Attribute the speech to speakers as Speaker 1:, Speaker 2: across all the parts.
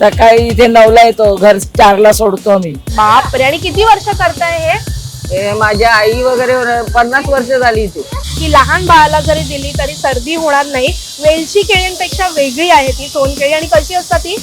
Speaker 1: सकाळी इथे नऊला येतो घर चारला सोडतो आम्ही.
Speaker 2: बापरे आणि किती वर्ष करताय हे?
Speaker 1: हे माझ्या आई वगैरे पन्नास वर्ष झाली इथे.
Speaker 2: की लहान बाळाला जरी दिली तरी सर्दी होणार नाही. वेलची केळींपेक्षा वेगळी आहे ती सोनकेळी आणि कशी असतात ती?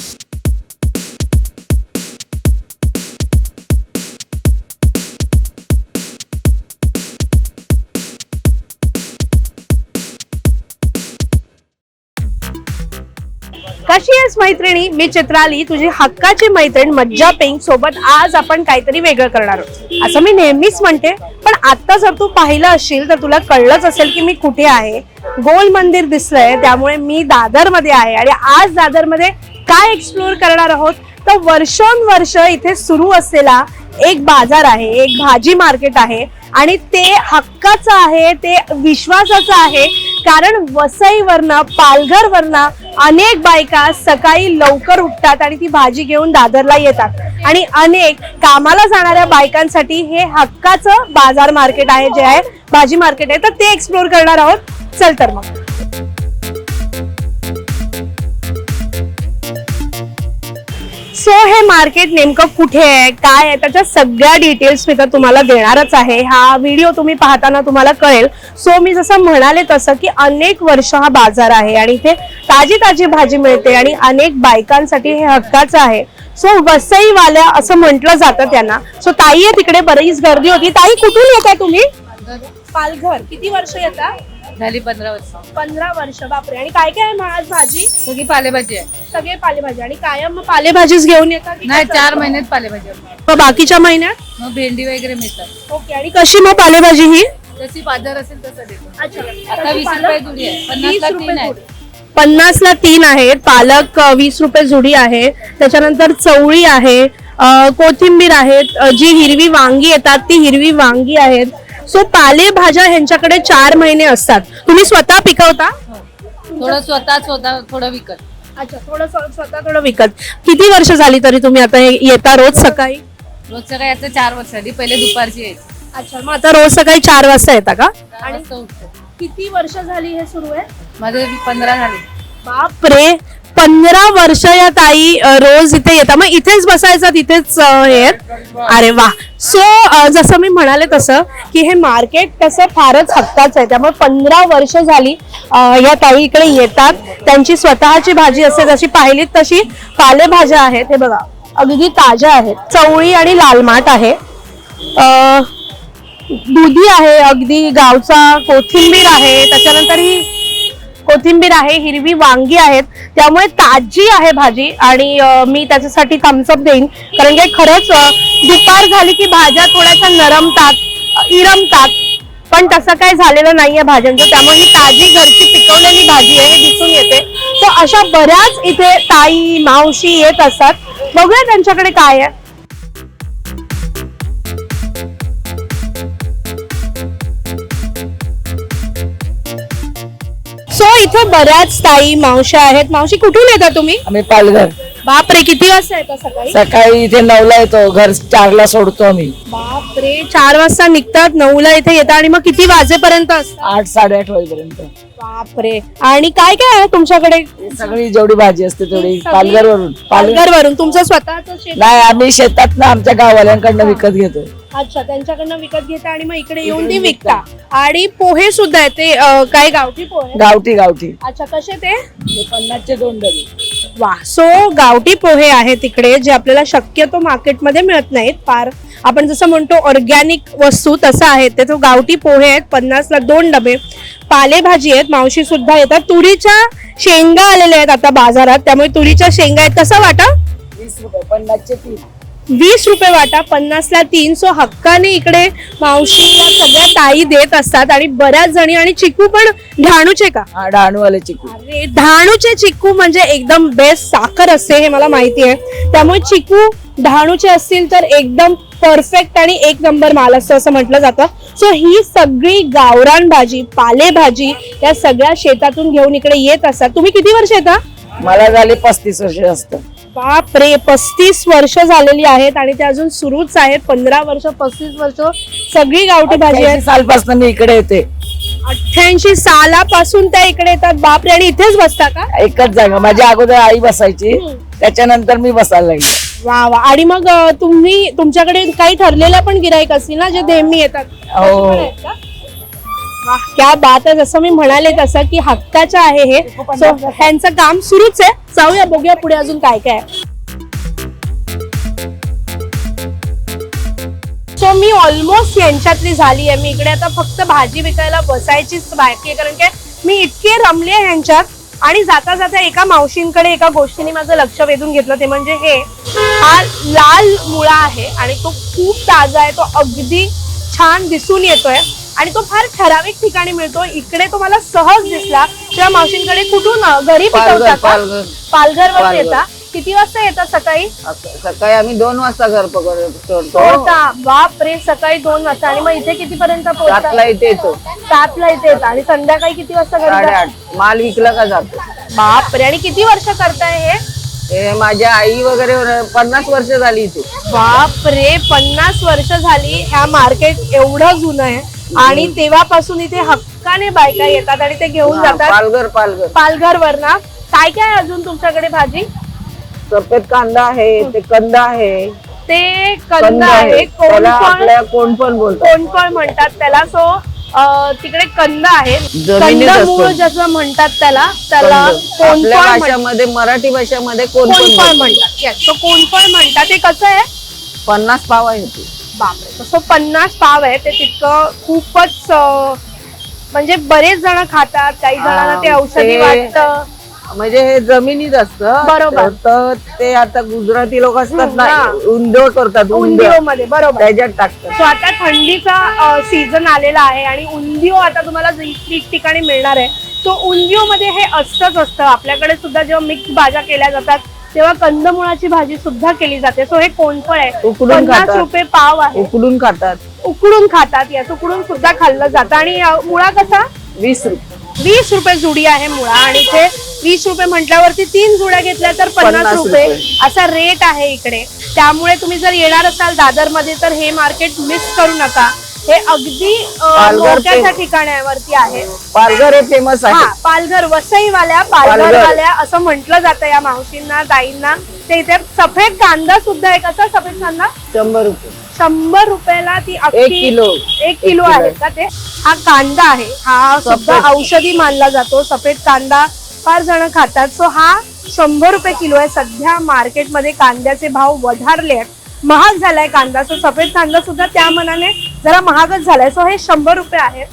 Speaker 2: कशी आहेस मैत्रिणी मी चित्राली तुझी हक्काची मैत्रीण मज्जा पेंग सोबत आज आपण काहीतरी वेगळं करणार आहोत. असं मी नेहमीच म्हणते पण आता जर तू पाहिलं असशील तर तुला कळलंच असेल की मी कुठे आहे. गोल मंदिर दिसलंय त्यामुळे मी दादरमध्ये आहे आणि आज दादरमध्ये काय एक्सप्लोर करणार आहोत? तर वर्षानुवर्ष इथे सुरू असलेला एक बाजार आहे एक भाजी मार्केट आहे आणि ते हक्काचं आहे ते विश्वासाचं आहे. कारण वसईवरनं पालघरवरनं अनेक बायका सकाळी लवकर उठतात आणि ती भाजी घेऊन दादरला येतात. आणि अनेक कामाला जाणाऱ्या बायकांसाठी हे हक्काचं बाजार मार्केट आहे जे आहे भाजी मार्केट आहे. तर ते एक्सप्लोर करणार आहोत. चल तर मग. सो हे मार्केट नेमकं कुठे आहे? काय आहे? त्याच्या सगळ्या डिटेल्स मी तर तुम्हाला देणारच आहे. हा व्हिडिओ तुम्ही पाहताना तुम्हाला कळेल. सो मी जसं म्हणाले तसं की अनेक वर्ष हा बाजार आहे आणि इथे ताजी ताजी भाजी मिळते आणि अनेक बायकांसाठी हे हक्काचं आहे. सो वसईवाल्या असं म्हटलं जातं त्यांना. सो ताई आहे तिकडे बरीच गर्दी होती. ताई कुठून येता तुम्ही? पालघर. किती वर्ष येता?
Speaker 3: झाली पंधरा वर्ष.
Speaker 2: पंधरा वर्ष बापरे. आणि काय काय आहे मग आज भाजी?
Speaker 3: सगळी पालेभाजी आहे.
Speaker 2: सगळे पालेभाजी. आणि कायम मग पालेभाजीच घेऊन येतात की
Speaker 3: नाही
Speaker 2: कसं?
Speaker 3: चार महिन्यात पालेभाजी आहे.
Speaker 2: मग बाकीच्या महिन्यात?
Speaker 3: मग भेंडी वगैरे मिळतात.
Speaker 2: ओके. आणि कशी मग पालेभाजी ही?
Speaker 3: जशी बाजार असेल तसं देतो.
Speaker 2: अच्छा.
Speaker 3: आता वीस रुपये जुडी आहे. पन्नास ला तीन आहे.
Speaker 2: पन्नास ला तीन आहेत पालक अ, वीस रुपये जुडी आहे. त्याच्यानंतर चवळी आहे. अ, कोथिंबीर आहेत अ, जी हिरवी वांगी येतात ती हिरवी वांगी आहेत. सो पालेभाज्या ह्यांच्याकडे चार महिने असतात. तुम्ही स्वतः पिकवता?
Speaker 3: थोडं स्वतः स्वतः थोडं विकत.
Speaker 2: अच्छा थोडं स्व- स्वतः थोडं विकत. किती वर्ष झाली तरी तुम्ही आता हे येता रोज सकाळी?
Speaker 3: रोजचं काय आता चार वर्ष आधी पहिले दुपारची यायची
Speaker 2: अच्छा मग आता रोज सकाळी चार वाजता येता का?
Speaker 3: उठतो.
Speaker 2: किती वर्ष झाली हे सुरू आहे?
Speaker 3: माझे पंधरा झाले.
Speaker 2: बापरे! पंधरा वर्ष या ताई रोज इथे येतात. मग इथेच बसायचं तिथेच हे. आहेत? अरे वा. सो जसं मी म्हणाले तसं की हे मार्केट कसं फारच हक्काचं आहे. त्यामुळे पंधरा वर्ष झाली या ताई इकडे येतात. त्यांची स्वतःची भाजी असते जशी पाहिलीत तशी पालेभाज्या आहेत. हे बघा अगदी ताज्या आहेत. चवळी आणि लाल माठ आहे. दुधी आहे अगदी गावचा कोथिंबीर आहे. त्याच्यानंतर ही कोथिंबीर आहे हिरवी वांगी आहेत. त्यामुळे ताजी आहे भाजी आणि मी त्याच्यासाठी थम्सअप देईन. कारण की खरंच दुपार झाली की भाज्या थोड्याशा नरमतात इरमतात. पण तसं काय झालेलं नाहीये भाज्यांचं. त्यामुळे ही ताजी घरची पिकवलेली भाजी आहे हे दिसून येते. तर अशा बऱ्याच इथे ताई मावशी येत असतात. बघूया त्यांच्याकडे काय आहे. सो इथे बऱ्याच ताई मावशी आहेत. मावशी कुठून येता तुम्ही?
Speaker 1: आम्ही पालघर.
Speaker 2: बापरे किती वाजता येता सकाळी?
Speaker 1: सकाळी इथे नऊला येतो. घर चारला सोडतो आम्ही.
Speaker 2: बापरे चार वाजता निघतात नऊला इथे येतात आणि मग किती वाजेपर्यंत असतात?
Speaker 1: आठ साडेआठ वाजेपर्यंत
Speaker 2: बापरे. आणि काय काय आहे तुमच्याकडे?
Speaker 1: सगळी जेवढी भाजी असते तेवढी पालघर वरून पालघर
Speaker 2: वरून तुमचं स्वतःच शेत?
Speaker 1: नाही आम्ही शेतात ना आमच्या गाववाल्यांकडनं विकत घेतो
Speaker 2: अच्छा त्यांच्याकडनं विकत घेता आणि मग इकडे येऊन ती विकता. आणि पोहे सुद्धा आहे ते अं, काय गावठी पोहे?
Speaker 1: गावठी गावठी.
Speaker 2: अच्छा कसे ते?
Speaker 1: पन्नासचे दोन डबे
Speaker 2: वा सो गावठी पोहे आहेत तिकडे जे आपल्याला शक्यतो मार्केटमध्ये मिळत नाहीत. फार आपण जसं म्हणतो ऑर्गॅनिक वस्तू तसं आहे ते. तो गावठी पोहे आहेत पन्नासला दोन डबे. पालेभाजी आहेत मावशी सुद्धा येतात. तुरीच्या शेंगा आलेल्या आहेत आता बाजारात त्यामुळे तुरीच्या शेंगा आहेत. कसं वाटा?
Speaker 1: वीस रुपये पन्नासचे तीन
Speaker 2: वीस रुपये वाटा पन्नासला तीन. सो हक्काने इकडे मावशी या सगळ्या ताई देत असतात आणि बऱ्याच जणी आणि चिकू पण ढाणूचे का?
Speaker 1: हा डहाणूवाले चिकू.
Speaker 2: अरे डहाणूचे चिक्कू म्हणजे एकदम बेस्ट साखर असते हे मला माहिती आहे. त्यामुळे चिकू डहाणूचे असतील तर एकदम परफेक्ट आणि एक नंबर माल असतो असं म्हटलं जातं. सो ही सगळी गावरान भाजी पालेभाजी या सगळ्या शेतातून घेऊन इकडे येत असतात. तुम्ही किती वर्ष येता?
Speaker 1: मला झाले पस्तीस वर्ष असतं
Speaker 2: बापरे पस्तीस वर्ष झालेली आहेत आणि ते अजून सुरूच आहेत. पंधरा वर्ष पस्तीस वर्ष सगळी गावठी भाजी आहे
Speaker 1: सालपासून मी इकडे येते.
Speaker 2: अठ्ठ्याऐंशी सालापासून त्या इकडे येतात. बापरे आणि इथेच बसता का?
Speaker 1: एकच जागा. माझ्या अगोदर आई बसायची. त्याच्यानंतर मी बसायला लागले.
Speaker 2: वा वा. आणि मग अं, तुम्ही तुमच्याकडे काही ठरलेला पण गिराईक असतील ना जे नेहमी येतात?
Speaker 1: हो.
Speaker 2: तसे पण आहेत का? त्या क्या बात आहे जसं मी म्हणाले तसं की हक्काचं आहे हे. सो ह्यांचं काम सुरूच आहे. जाऊया बघूया पुढे अजून काय काय सो मी ऑलमोस्ट यांच्यातली झाली आहे. मी इकडे आता फक्त भाजी विकायला बसायचीच बाकी आहे. कारण की मी इतके रमले आहे ह्यांच्यात आणि जाता जाता एका मावशींकडे एका गोष्टीने माझं लक्ष वेधून घेतलं ते म्हणजे हे. हा लाल मुळा आहे आणि तो खूप ताजा आहे. तो अगदी छान दिसून येतोय. आणि तो फार ठराविक ठिकाणी मिळतो. इकडे तो मला सहज दिसला. तेव्हा मावशींकडे कुठून घरी
Speaker 1: पालघर
Speaker 2: पिकवता का?
Speaker 1: पालघर.
Speaker 2: येता? किती वाजता येतात सकाळी?
Speaker 1: सकाळी आम्ही दोन वाजता घर पकड सोडतो
Speaker 2: होता. बाप रे सकाळी दोन वाजता. आणि मग इथे कितीपर्यंत
Speaker 1: सातला
Speaker 2: पोहोचता
Speaker 1: इथे येतो.
Speaker 2: सातला इथे येतात आणि संध्याकाळी किती वाजता घरी जाता?
Speaker 1: साडेआठ. माल विकला का जातो?
Speaker 2: बाप रे आणि किती वर्ष करताय हे?
Speaker 1: हे माझ्या आई वगैरे पन्नास वर्ष झाली इथे.
Speaker 2: बाप रे पन्नास वर्ष झाली. ह्या मार्केट एवढं जुनं आहे. आणि तेव्हापासून इथे हक्काने बायका येतात आणि ते घेऊन जातात.
Speaker 1: पालघर पालघर.
Speaker 2: पालघर ना काय काय आहे अजून तुमच्याकडे भाजी?
Speaker 1: सफेद कांदा आहे ते कंद आहे.
Speaker 2: ते
Speaker 1: कंद
Speaker 2: कंद आहे
Speaker 1: आहे. त्याला
Speaker 2: कोणफळ
Speaker 1: आपल्या कोण पण बोलतात.
Speaker 2: कोणफळ म्हणतात त्याला? सो तिकडे कंद आहे.
Speaker 1: जमिनीत असतो.
Speaker 2: जसं म्हणतात त्याला त्याला
Speaker 1: कंद. आपल्या
Speaker 2: म्हणतात.
Speaker 1: भाषामध्ये मराठी भाषामध्ये कोण पण.
Speaker 2: म्हणतात? Yes, तो कोणफळ म्हणतात? ते कसं आहे?
Speaker 1: पन्नास पाव आहे. ते.
Speaker 2: बापरे तसं पन्नास पाव आहे ते तितकं खूपच अं, म्हणजे बरेच जण खातात काही जणांना ते
Speaker 1: हा,
Speaker 2: औषधी
Speaker 1: ते-
Speaker 2: वाटतं.
Speaker 1: म्हणजे हे जमिनीत असतं
Speaker 2: बरोबर.
Speaker 1: तर ते आता गुजराती लोक असतात ना
Speaker 2: हा.
Speaker 1: उंदो करतात उंदो
Speaker 2: उंदिओ मध्ये बरोबर.
Speaker 1: त्याच्यात टाकतात.
Speaker 2: सो आता थंडीचा सीझन आलेला आहे आणि उंदिओ आता तुम्हाला ठिकठिकाणी मिळणार आहे तो उंदिओ मध्ये हे असतंच असतं. आपल्याकडे सुद्धा जेव्हा मिक्स भाज्या केल्या जातात तेव्हा कंदमुळाची भाजी सुद्धा केली जाते. सो हे कोणफळ आहे.
Speaker 1: उकडून
Speaker 2: पन्नास
Speaker 1: खातात.
Speaker 2: रुपये पाव आहे.
Speaker 1: उकडून खातात.
Speaker 2: उकडून खातात यात उकडून सुद्धा खाल्लं जातं. आणि अं, मुळा कसा?
Speaker 1: वीस रुपये
Speaker 2: वीस रुपये जुडी आहे मुळा. आणि इथे वीस रुपये म्हटल्यावरती तीन जुड्या घेतल्या तर पन्नास
Speaker 1: पन्नास
Speaker 2: रुपये.
Speaker 1: रुपये.
Speaker 2: असा रेट आहे इकडे. त्यामुळे तुम्ही जर येणार असाल दादरमध्ये तर हे मार्केट मिस करू नका. हे अगदी अं,
Speaker 1: पालघर ते-
Speaker 2: मोक्याच्या ठिकाणावरती आहे
Speaker 1: पालघर हे फेमस
Speaker 2: हा
Speaker 1: आहे
Speaker 2: पालघर वसईवाल्या पालघरवाल्या असं म्हटलं जातं या मावशींना ताईंना ते इथे सफेद कांदा सुद्धा आहे. कसा सफेद कांदा?
Speaker 1: शंभर रुपये.
Speaker 2: शंभर रुपयाला ती
Speaker 1: एक
Speaker 2: अख्खी
Speaker 1: किलो.
Speaker 2: एक किलो
Speaker 1: किलो
Speaker 2: आहे का ते? हा कांदा आहे. हा सुद्धा
Speaker 1: सफेद.
Speaker 2: औषधी मानला जातो. सफेद कांदा फार जण खातात. सो हा शंभर रुपये किलो आहे. सध्या मार्केटमध्ये कांद्याचे भाव वधारले आहेत. महाग झालाय कांदा. सो सफेद कांदा सुद्धा त्या मनाने जरा महागच झालाय. सो हे शंभर रुपये आहेत.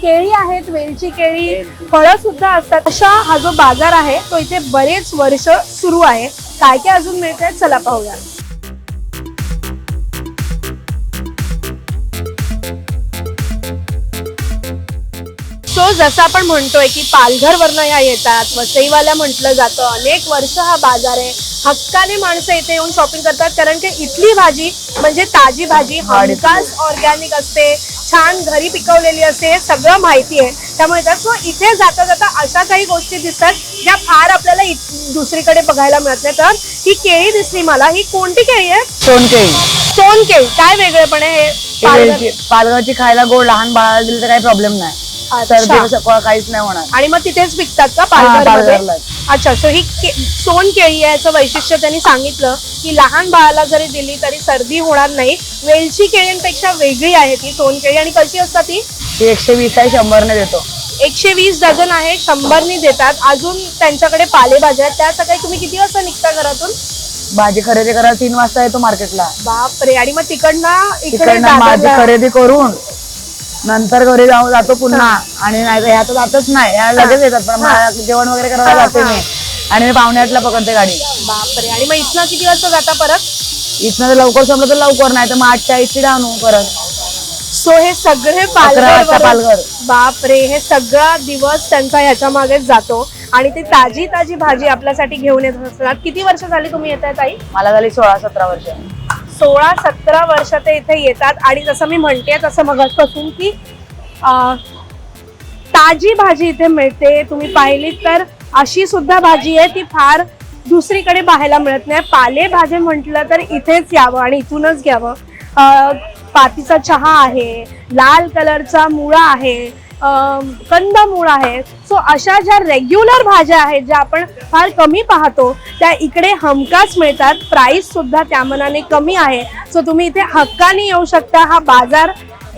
Speaker 2: केळी आहेत वेलची केळी फळं सुद्धा असतात. अशा हा जो बाजार आहे तो इथे बरेच वर्ष सुरू आहे. काय काय अजून मिळत आहेत चला पाहूया. सो जसं आपण म्हणतोय की पालघर वरनं या येतात वसईवाल्या म्हटलं जातं अनेक वर्ष हा बाजार आहे. हक्काने माणसं इथे येऊन शॉपिंग करतात. कारण की इथली भाजी म्हणजे ताजी भाजी हमखास ऑर्गॅनिक असते छान घरी पिकवलेली असते हे सगळं माहिती आहे. त्यामुळे तर सो इथे जाता जाता अशा काही गोष्टी दिसतात ज्या फार आपल्याला दुसरीकडे बघायला मिळत नाही. तर ही केळी दिसली मला. ही कोणती केळी आहे?
Speaker 1: सोनकेळी.
Speaker 2: सोन केळी काय वेगळेपण आहे हे पालघर-
Speaker 1: पालघरची खायला गोड लहान बाळाला दिली तर काही प्रॉब्लेम नाही. सर्दी. सगळं काहीच नाही होणार.
Speaker 2: आणि मग तिथेच विकतात का पालघरमध्ये?
Speaker 1: पालघरलाच.
Speaker 2: अच्छा सो ही के- सोन केळी आहे याचं वैशिष्ट्य त्यांनी सांगितलं की लहान बाळाला जरी दिली तरी सर्दी होणार नाही. वेलची केळींपेक्षा वेगळी आहे ती सोन केळी. आणि कशी असतात ती?
Speaker 1: ती एकशे वीस आहे शंभरने देतो.
Speaker 2: एकशे वीस डझन आहे शंभरनी देतात. अजून त्यांच्याकडे पालेभाज्या आहेत. त्या सकाळी तुम्ही किती वाजता निघता घरातून?
Speaker 1: भाजी खरेदी करायला तीन वाजता येतो मार्केटला
Speaker 2: बापरे. आणि मग तिकडनं इकडे
Speaker 1: माझी
Speaker 2: दादरला-
Speaker 1: खरेदी करून नंतर घरी जाऊ जातो पुन्हा. आणि नाही तर ह्या तर जातच नाही. ह्या लगेच येतात. पण मला जेवण वगैरे करायला जाते. मी. आणि मी पावणे आठला पकडते गाडी.
Speaker 2: बापरे. आणि मग इथनं किती वाजता जाता परत?
Speaker 1: इथनं जर लवकर संपलं तर लवकर नाही तर मग आठच्या ऐंशी आणू परत.
Speaker 2: सो हे सगळे
Speaker 1: अकरा वाजता
Speaker 2: पालघर
Speaker 1: पालघर.
Speaker 2: बापरे. हे सगळा दिवस त्यांचा ह्याच्या मागेच जातो. आणि ते ताजी ताजी भाजी आपल्यासाठी घेऊन येत असतात. किती वर्ष झाली तुम्ही येत आहे ताई?
Speaker 1: मला झाली सोळा सतरा वर्ष.
Speaker 2: सोळा सतरा वर्ष ते इथे येतात. आणि जसं मी म्हणते तसं मगासपासून की ताजी भाजी इथे मिळते. तुम्ही पाहिली तर अशी सुद्धा भाजी आहे ती फार दुसरीकडे पाहायला मिळत नाही. पालेभाजी म्हटलं तर इथेच यावं आणि इथूनच घ्यावं. पातीचा चहा आहे लाल कलरचा मुळा आहे कंदमूळ आहे. सो अशा ज्या रेग्युलर भाज्या आहेत ज्या आपण फार कमी पाहतो त्या इकडे हमखास मिळतात. प्राईस सुद्धा त्या मनाने कमी आहे. सो तुम्ही इथे हक्काने येऊ शकता. हा बाजार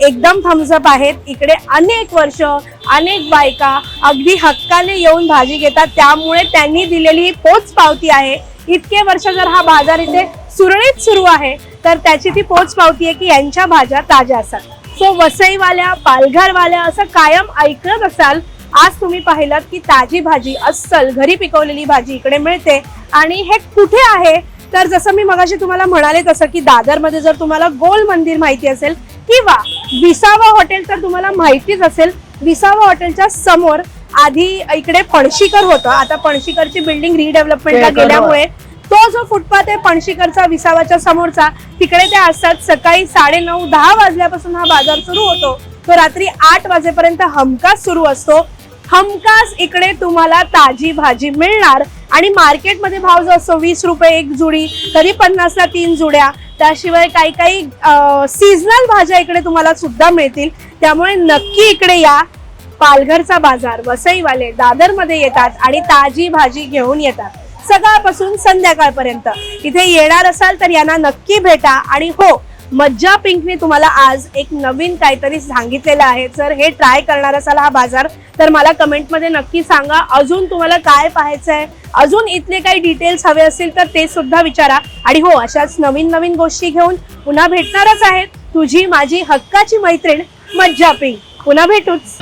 Speaker 2: एकदम थम्सअप आहेत. इकडे अनेक वर्ष अनेक बायका अगदी हक्काने येऊन भाजी घेतात. त्यामुळे त्यांनी दिलेली ही पोच पावती आहे. इतके वर्ष जर हा बाजार इथे सुरळीत सुरू आहे तर त्याची ती पोच पावती आहे की यांच्या भाज्या ताज्या असतात. सो वसईवाल्या पालघरवाल्या असं कायम ऐकत असाल आज तुम्ही पाहिलात की ताजी भाजी अस्सल घरी पिकवलेली भाजी इकडे मिळते. आणि हे कुठे आहे? तर जसं मी मगाशी तुम्हाला म्हणाले तसं की दादरमध्ये जर तुम्हाला गोल मंदिर माहिती असेल किंवा विसावा हॉटेल तर तुम्हाला माहितीच असेल. विसावा हॉटेलच्या समोर आधी इकडे पणशीकर होतं. आता पणशीकरची बिल्डिंग रिडेव्हलपमेंटला
Speaker 1: ते.
Speaker 2: गेल्यामुळे तो जो फुटपाथ आहे पणशीकरचा विसावाच्या समोरचा तिकडे ते असतात सकाळी साडे नऊ दहा वाजल्यापासून हा बाजार सुरू होतो. तो रात्री आठ वाजेपर्यंत हमखास सुरू असतो. हमखास इकडे तुम्हाला ताजी भाजी मिळणार आणि मार्केटमध्ये भाव जो असतो वीस रुपये एक जुडी तरी पन्नासला तीन जुड्या. त्याशिवाय काही काही सीझनल भाज्या इकडे तुम्हाला सुद्धा मिळतील. त्यामुळे नक्की इकडे या. पालघरचा बाजार वसईवाले दादरमध्ये येतात आणि ताजी भाजी घेऊन येतात. सकाळपासून संध्याकाळपर्यंत. इथे येणार असाल तर यांना नक्की भेटा. आणि हो मज्जा पिंकने तुम्हाला आज एक नवीन काहीतरी सांगितलेलं आहे. सर हे ट्राय करणार असाल हा बाजार तर मला कमेंटमध्ये नक्की सांगा. अजून तुम्हाला काय पाहायचं आहे? अजून इथले काही डिटेल्स हवे असतील तर ते सुद्धा विचारा. आणि हो अशाच नवीन नवीन गोष्टी घेऊन पुन्हा भेटणारच आहेत. तुझी माझी हक्काची मैत्रीण मज्जा पिंक. पुन्हा भेटूच.